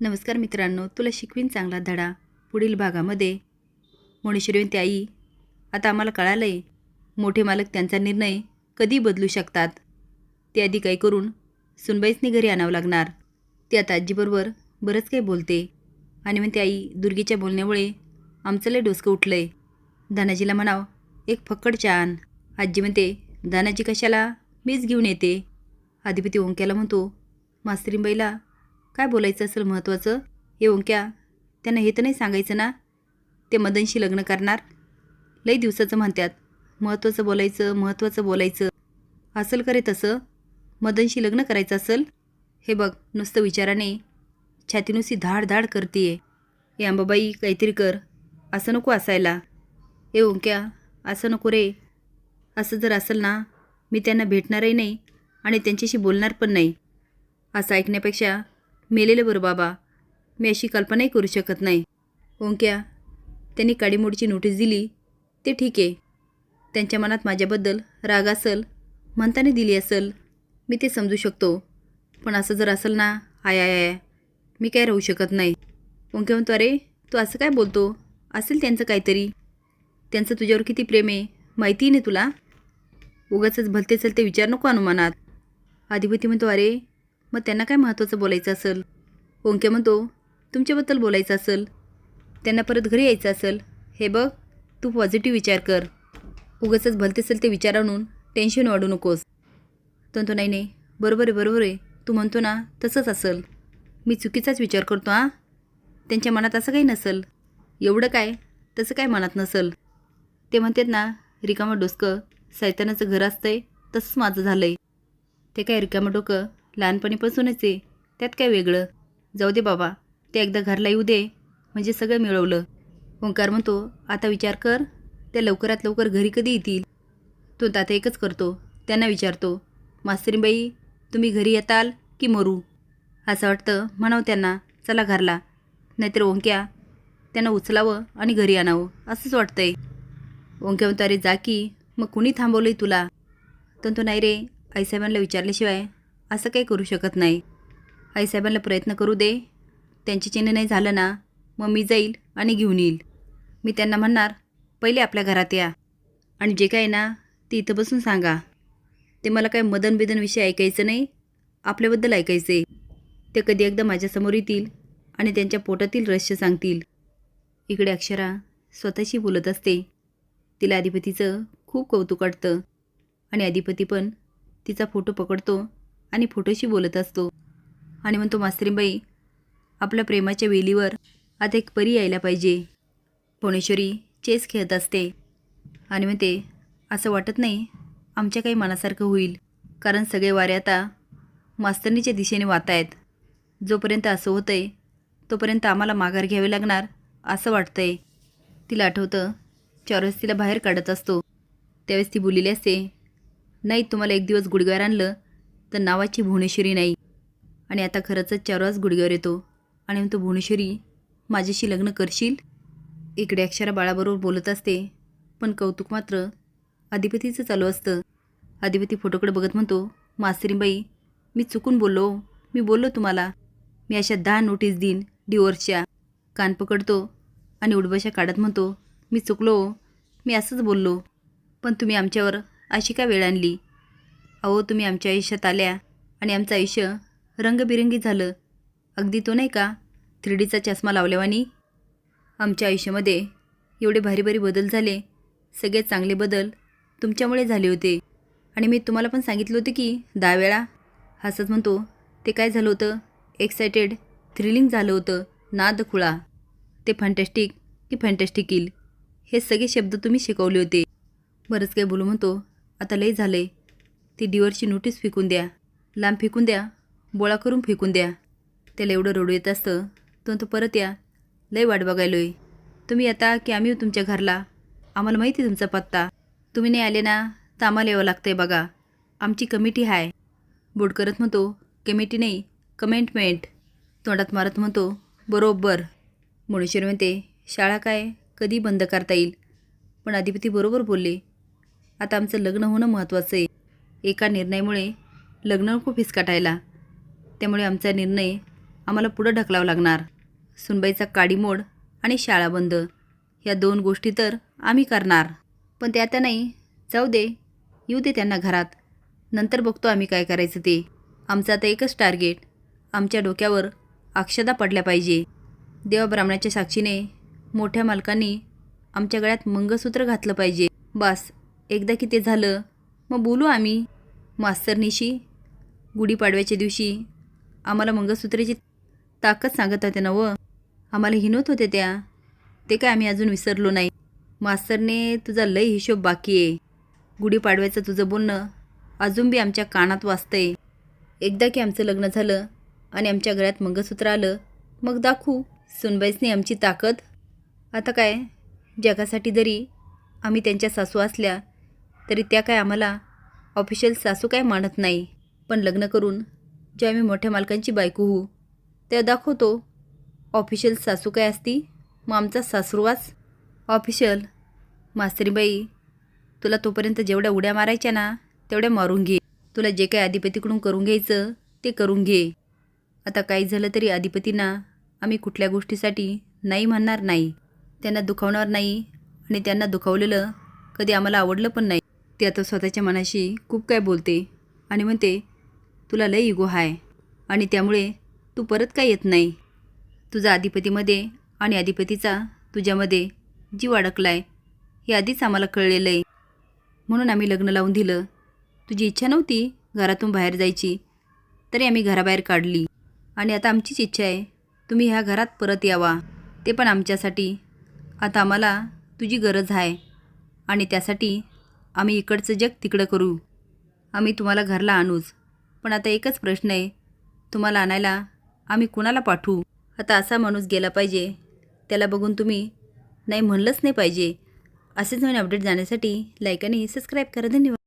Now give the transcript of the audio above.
नमस्कार मित्रांनो तुला शिकवीन चांगला धडा पुढील भागामध्ये. मोणेश्वरी आई आता आम्हाला कळालं आहे मोठे मालक त्यांचा निर्णय कधी बदलू शकतात? ते आधी काही करून सुनबाईसनी घरी आणावं लागणार? ती आता आजीबरोबर बरंच काही बोलते. आणि म्हणते आई दुर्गीच्या बोलण्यामुळे आमचं लय डोसकं उठलं आहे धानाजीला म्हणाव एक फक्कड चान. आजी म्हणते धानाजी कशाला मीच घेऊन येते? अधिपती ओंक्याला म्हणतो मास्त्रींबाईला काय बोलायचं असेल महत्त्वाचं हे ओंक्या त्यांना हे तर नाही सांगायचं ना? ते मदनशी लग्न करणार? लई दिवसाचं म्हणतात महत्त्वाचं बोलायचं महत्त्वाचं बोलायचं. असेल करे तसं. मदनशी लग्न करायचं असेल? हे बघ नुसतं विचाराने. छातीनुसी धाड धाड करतीये. ए अंबाबाई काहीतरी कर. असं नको असायला. ए ओंक्या असं नको रे. असं जर असेल ना मी त्यांना भेटणारही नाही आणि त्यांच्याशी बोलणार पण नाही. असं ऐकण्यापेक्षा मेलेलं बरं बाबा. मी अशी कल्पनाही करू शकत नाही. ओंक्या त्यांनी काडीमोडीची नोटीस दिली. ते ठीक आहे. त्यांच्या मनात माझ्याबद्दल राग असेल म्हणताने दिली असेल मी ते समजू शकतो. पण असं जर असेल ना आय आय आय मी काय राहू शकत नाही. ओंके म्हणतो अरे तू असं काय बोलतो? असेल त्यांचं काहीतरी. त्यांचं तुझ्यावर किती प्रेम आहे? माहिती नाही तुला? उगाच भलते चलते विचार नको अनुमानात. अधिपती म्हणतो अरे मग त्यांना काय महत्त्वाचं बोलायचं असेल? ओंक्या म्हणतो तुमच्याबद्दल बोलायचं असेल त्यांना परत घरी यायचं असेल हे बघ तू पॉझिटिव्ह विचार कर. उगाचच भलते असेल ते विचार आणून टेन्शन वाढू नकोस. तो म्हणतो नाही नाही बरोबर आहे बरोबर आहे. तू म्हणतो ना तसंच असेल. मी चुकीचाच विचार करतो हां. त्यांच्या मनात असं काही नसेल. एवढं काय? तसं काय मनात नसेल. ते म्हणतात ना रिकामं डोसकं सैतानाचं घर असतंय तसंच माझं झालं आहे ते काय रिकामं डोकं? लहानपणीपासूनच आहे. त्यात काय वेगळं? जाऊ दे बाबा ते एकदा घरला येऊ दे. म्हणजे सगळं मिळवलं. ओंकार म्हणतो आता विचार कर त्या लवकरात लवकर घरी कधी येतील? तो आता एकच करतो त्यांना विचारतो मास्तरीबाई तुम्ही घरी येताल की मरू? असं वाटतं म्हणावं त्यांना चला घरला. नाहीतर ओंक्या त्यांना उचलावं आणि घरी आणावं. असंच वाटतंय. ओंक्या म्हणतो अरे जा की मग कुणी थांबवलं आहे तुला? तर तो नाही रे आईसाहेबांना विचारल्याशिवाय असं काही करू शकत नाही. आईसाहेबांना प्रयत्न करू दे. त्यांची चिन्ह नाही झालं ना मग मी जाईल आणि घेऊन येईल. मी त्यांना म्हणणार पहिले आपल्या घरात या. आणि जे काय ना ते इथं बसून सांगा. ते मला काय मदन बिदनविषयी ऐकायचं नाही. आपल्याबद्दल ऐकायचं. आहे ते कधी एकदा माझ्यासमोर येतील आणि त्यांच्या पोटातील रहस्य सांगतील. इकडे अक्षरा स्वतःशी बोलत असते. तिला अधिपतीचं खूप कौतुक वाटतं. आणि अधिपती पण तिचा फोटो पकडतो. आणि फोटोशी बोलत असतो. आणि म्हणतो मास्तरीबाई आपल्या प्रेमाच्या वेलीवर आता एक परी यायला पाहिजे. पुणेश्वरी चेस खेळत असते. आणि म्हणते असं वाटत नाही आमच्या काही मनासारखं होईल. कारण सगळे वारे आता मास्तरणीच्या दिशेने वाहत आहेत जोपर्यंत असं होतं आहे तोपर्यंत आम्हाला माघार घ्यावी लागणार असं वाटतं आहे तिला आठवतं चॉरस तिला बाहेर काढत असतो. त्यावेळेस ती बोललेली असते नाही तुम्हाला एक दिवस गुडघ्यावर आणलं तर नावाची भुवनेश्वरी नाही. आणि आता खरंच चारवाज गुडघ्यावर येतो. आणि तो भुवनेश्वरी माझ्याशी लग्न करशील? इकडे अक्षरा बाळाबरोबर बोलत असते. पण कौतुक मात्र अधिपतीचं चालू असतं. अधिपती फोटोकडे बघत म्हणतो मास्तरीबाई मी चुकून बोललो हो. मी बोललो तुम्हाला. मी अशा दहा नोटीस देईन डिवोर्सच्या कान पकडतो आणि उडबशा काढत म्हणतो मी चुकलो हो. मी असंच बोललो. पण तुम्ही आमच्यावर अशी का वेळ आणली? अहो तुम्ही आमच्या आयुष्यात आल्या आणि आमचं आयुष्य रंगबिरंगी झालं. अगदी तो नाही का? थ्री डीचा चष्मा लावल्यावानी? आमच्या आयुष्यामध्ये एवढे भारी भारी बदल झाले. सगळे चांगले बदल तुमच्यामुळे झाले होते. आणि मी तुम्हाला पण सांगितलं होतं की दहा वेळा हसत म्हणतो ते काय झालं होतं? एक्सायटेड थ्रिलिंग झालं होतं. नाद खुळा. ते फॅन्टॅस्टिक की फॅन्टॅस्टिक येईल. हे सगळे शब्द तुम्ही शिकवले होते. बरंच काही बोलू म्हणतो आता लय आहे ती डिवरची नोटीस फेकून द्या. लांब फेकून द्या. बोळा करून फेकून द्या. त्याला एवढं रडू येत असतं. तो तो परत या. लय वाट बघायलोय. तुम्ही येता की आम्ही तुमच्या घरला? आम्हाला माहिती आहे तुमचा पत्ता. तुम्ही नाही आले ना? तर आम्हाला यावं लागतंय बघा. आमची कमिटी आहे बोट करत म्हणतो कमिटी नाही कमेंटमेंट. तोंडात मारत म्हणतो बरोबर. मुळेश्वर म्हणते शाळा काय? कधी बंद करता येईल? पण अधिपती बरोबर बोलले आता आमचं लग्न होणं महत्त्वाचं आहे. एका निर्णयामुळे लग्न खूप हिसकाटायला. त्यामुळे आमचा निर्णय आम्हाला पुढं ढकलावं लागणार. सुनबाईचा काडीमोड आणि शाळा बंद ह्या दोन गोष्टी तर आम्ही करणार. पण त्या आता नाही. जाऊ दे. येऊ दे त्यांना घरात. नंतर बघतो आम्ही काय करायचं ते. आमचं आता एकच टार्गेट आमच्या डोक्यावर अक्षदा पडल्या पाहिजे. देवा ब्राह्मणाच्या साक्षीने मोठ्या मालकांनी आमच्या गळ्यात मंगळसूत्र घातलं पाहिजे. बस. एकदा की ते झालं मग बोलू आम्ही. मास्तरनीशी गुढीपाडव्याच्या दिवशी आम्हाला मंगळसूत्राची ताकद सांगत होत्या ना व आम्हाला हिनवत होते त्या. ते काय आम्ही अजून विसरलो नाही. मास्तरने तुझा लय हिशोब बाकी आहे. गुढीपाडव्याचं तुझं बोलणं अजून बी आमच्या कानात वाजतंय. एकदा की आमचं लग्न झालं आणि आमच्या गळ्यात मंगळसूत्र आलं मग दाखवू सुनबाईसनी आमची ताकद. आता काय? जगासाठी जरी आम्ही त्यांच्या सासू असल्या तरी त्या काय आम्हाला ऑफिशियल सासू काय मानत नाही. पण लग्न करून ज्या आम्ही मोठ्या मालकांची बायको होऊ त्या दाखवतो ऑफिशियल सासू काय असती? मग आमचा सासरूवाच ऑफिशियल. मास्तरीबाई तुला तोपर्यंत जेवढ्या उड्या मारायच्या ना तेवढ्या मारून घे. तुला जे काही अधिपतीकडून करून घ्यायचं ते करून घे. आता काही झालं तरी अधिपतींना आम्ही कुठल्या गोष्टीसाठी नाही म्हणणार नाही. त्यांना दुखावणार नाही आणि त्यांना दुखावलेलं कधी आम्हाला आवडलं पण नाही. ती आता स्वतःच्या मनाशी खूप काय बोलते आणि म्हणते तुला लय इगो हाय आणि त्यामुळे तू परत काय येत नाही. तुझा अधिपतीमध्ये आणि अधिपतीचा तुझ्यामध्ये जीव अडकलाय. हे आधीच आम्हाला कळलेलं आहे. म्हणून आम्ही लग्न लावून दिलं. तुझी इच्छा नव्हती घरातून बाहेर जायची तरी आम्ही घराबाहेर काढली. आणि आता आमचीच इच्छा आहे तुम्ही ह्या घरात परत यावा. ते पण आमच्यासाठी. आता आम्हाला तुझी गरज आहे आणि त्यासाठी आम्ही इकडचं जग तिकडं करू. आम्ही तुम्हाला घरला आणूच. पण आता एकच प्रश्न आहे. तुम्हाला आणायला आम्ही कुणाला पाठवू? आता असा माणूस गेला पाहिजे. त्याला बघून तुम्ही नाही म्हणलंच नाही पाहिजे. असेच नवीन अपडेट जाण्यासाठी लाईक आणि सबस्क्राईब करा. धन्यवाद.